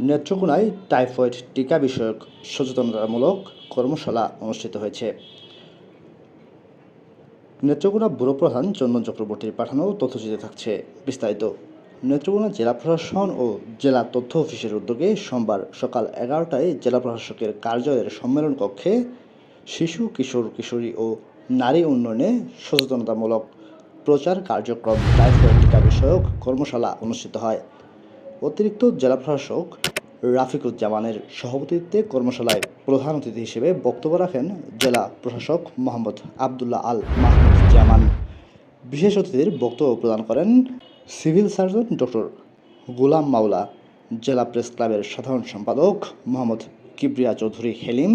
নেত্রকোনায় typhoid টিকা বিষয়ক সচেতনতামূলক কর্মশালা অনুষ্ঠিত হয়েছে। নেত্রকোনা ব্যুরো প্রধান চন্দন চক্রবর্তীর পাঠানো তথ্যচিত্রে থাকছে বিস্তারিত। নেত্রকোনা জেলা প্রশাসন ও জেলা তথ্য অফিসের উদ্যোগে সোমবার সকাল এগারোটায় জেলা প্রশাসকের কার্যালয়ের সম্মেলন কক্ষে শিশু, কিশোর, কিশোরী ও নারী উন্নয়নে সচেতনতামূলক প্রচার কার্যক্রম, টাইফয়েড টিকা বিষয়ক কর্মশালা অনুষ্ঠিত হয়। অতিরিক্ত জেলা প্রশাসক রাফিকুজ্জামানের সভাপতিত্বে কর্মশালায় প্রধান অতিথি হিসেবে বক্তব্য রাখেন জেলা প্রশাসক মোহাম্মদ আবদুল্লাহ আল মাহমুদ জামান বিশেষ অতিথির বক্তব্য প্রদান করেন সিভিল সার্জন ডক্টর গোলাম মাওলা, জেলা প্রেস ক্লাবের সাধারণ সম্পাদক মোহাম্মদ কিবরিয়া চৌধুরী হেলিম।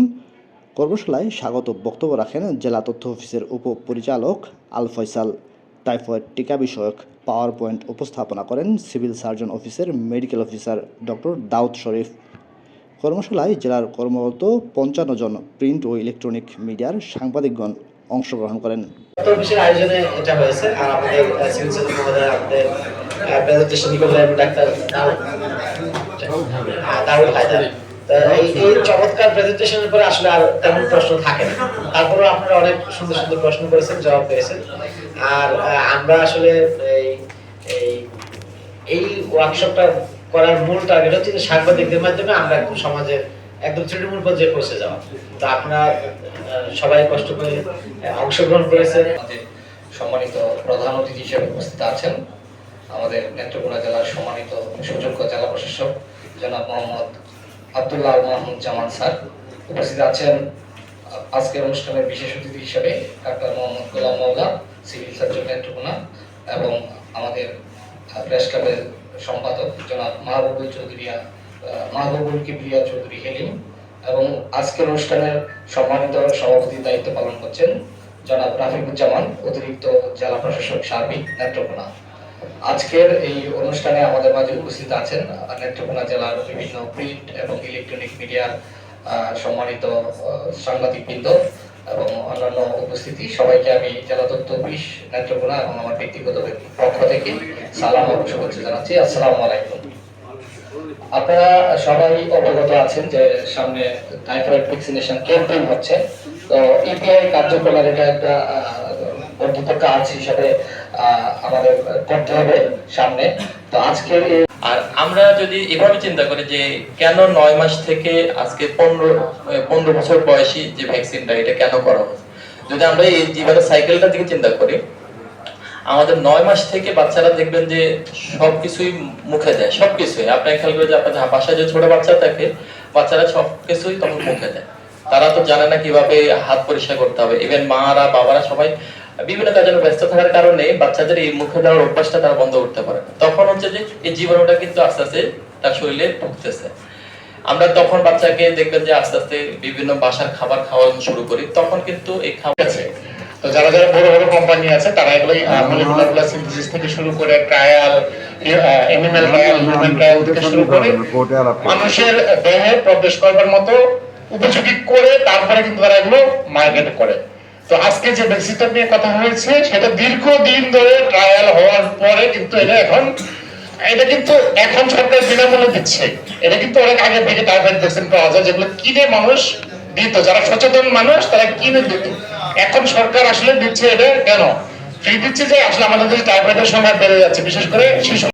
কর্মশালায় স্বাগত বক্তব্য রাখেন জেলা তথ্য অফিসের উপপরিচালক আল ফয়সাল। টাইফয়েড টিকা বিষয়ক পাওয়ার পয়েন্ট উপস্থাপনা করেন সিভিল সার্জন অফিসের medical officer doctor Daud Sharif. কর্মশালায় জেলার কর্মরত পঞ্চান্ন জন প্রিন্ট ও ইলেকট্রনিক মিডিয়ার সাংবাদিকগণ অংশগ্রহণ করেন। আয়োজনে এটা হয়েছে, আর আমাদের এই এই চমৎকার প্রেজেন্টেশনের পরে আসলে আর তেমন প্রশ্ন থাকে না। তারপরেও আপনারা অনেক সুন্দর সুন্দর প্রশ্ন করেছেন জবাব পেয়েছেন। আর আমরা আসলে এই এই এই ওয়ার্কশপটা করার মূল টার্গেট হচ্ছে সাংবাদিকদের মাধ্যমে আমরা একদম সমাজের একদম তৃণমূল পর্যায়ে পৌঁছে যাওয়া। তো আপনারা সবাই কষ্ট করে অংশগ্রহণ করেছেন। সম্মানিত প্রধান অতিথি হিসেবে উপস্থিত আছেন আমাদের নেত্রকোনা জেলার সম্মানিত সুযোগ্য জেলা প্রশাসক জনাব মোহাম্মদ আব্দুল্লাহ মাহমুদ জামান স্যার উপস্থিত আছেন আজকের অনুষ্ঠানের বিশেষ অতিথি হিসেবে ডাক্তার মোহাম্মদ গোলাম মাওলা, সিভিল সার্জন নেত্রকোনা এবং আমাদের প্রেস ক্লাবের সম্পাদক জনাব মাহবুবুল চৌধুরিয়া মাহবুবুল কিবরিয়া চৌধুরী হেলিম এবং আজকের অনুষ্ঠানের সম্মানিত সভাপতির দায়িত্ব পালন করছেন জনাব রাফিকুজ্জামান, অতিরিক্ত জেলা প্রশাসক সার্বিক নেত্রকোনা। আজকের এই অনুষ্ঠানে আমাদের মাঝে উপস্থিত আছেন নেত্রকোনা জেলার বিভিন্ন প্রিন্ট এবং ইলেকট্রনিক মিডিয়ার সম্মানিত সাংবাদিক বৃন্দ এবং অন্যান্য উপস্থিতি। সবাইকে আমি জেলা তথ্য অফিস নেত্রকোনা এবং আমার ব্যক্তিগত পক্ষ থেকে সালাম এবং শুভেচ্ছা জানাচ্ছি। আসসালামু আলাইকুম। আপনারা সবাই অবগত আছেন যে সামনে টাইফয়েড ভ্যাকসিনেশন ক্যাম্পেইন হচ্ছে। তো ইপিআই কার্যক্রমের এটা একটা বর্ধিত কাজ হিসাবে আমাদের করতে হবে সামনে। তো আজকের এই আর আমরা যদি এভাবে চিন্তা করি যে কেন নয় মাস থেকে আজকে পনেরো বছর বয়সী যে ভ্যাকসিনটা, এটা কেন করা হয় যদি আমরা এই জীবনের দিকে চিন্তা করি, আমাদের নয় মাস থেকে বাচ্চারা দেখবেন যে সবকিছুই মুখে দেয়, সবকিছুই। আপনার খেয়াল করে যে আপনার বাসায় যে ছোট বাচ্চা থাকে, বাচ্চারা সবকিছুই তখন মুখে দেয়। তারা তো জানে না কীভাবে হাত পরিষ্কার করতে হবে। ইভেন মারা, বাবারা সবাই বিভিন্ন কাজে ব্যস্ত থাকার কারণে বাচ্চাদের এই মুখে দেওয়ার অভ্যাসটা তারা বন্ধ করতে পারে না। তখন হচ্ছে যে এই জীবাণুটা কিন্তু আস্তে আস্তে তার শরীরে ঢুকতেছে। আমরা তখন বাচ্চাকে দেখবেন যে আস্তে আস্তে বিভিন্ন বাসার খাবার খাওয়া শুরু করি তখন কিন্তু এই খাবার আছে। তো যারা যারা বড় বড় কোম্পানি আছে তারা এগুলো মলিকুলার সিনথেসিস থেকে শুরু করে trial animal trial human trial থেকে শুরু করে মানুষের দেহে প্রবেশ করবার মতো উপযোগী করে তারপরে কিন্তু তারা এগুলো মার্কেট করে। তো আজকে যে ভ্যাকসিনটা নিয়ে কথা হয়েছে, সেটা দীর্ঘদিন ধরে ট্রায়াল হওয়ার পরে কিন্তু এটা এখন, এটা কিন্তু এখন সরকার বিনামূল্যে দিচ্ছে। এটা কিন্তু অনেক আগে থেকে টাইফয়েড ভ্যাকসিন পাওয়া যায়, যেগুলো কিনে মানুষ দিত। যারা সচেতন মানুষ, তারা কিনে দিত। এখন সরকার আসলে দিচ্ছে এটা কেন? ফ্রি দিচ্ছে যে আসলে আমাদের দেশে টাইফয়েডের সংখ্যা বেড়ে যাচ্ছে, বিশেষ করে শিশু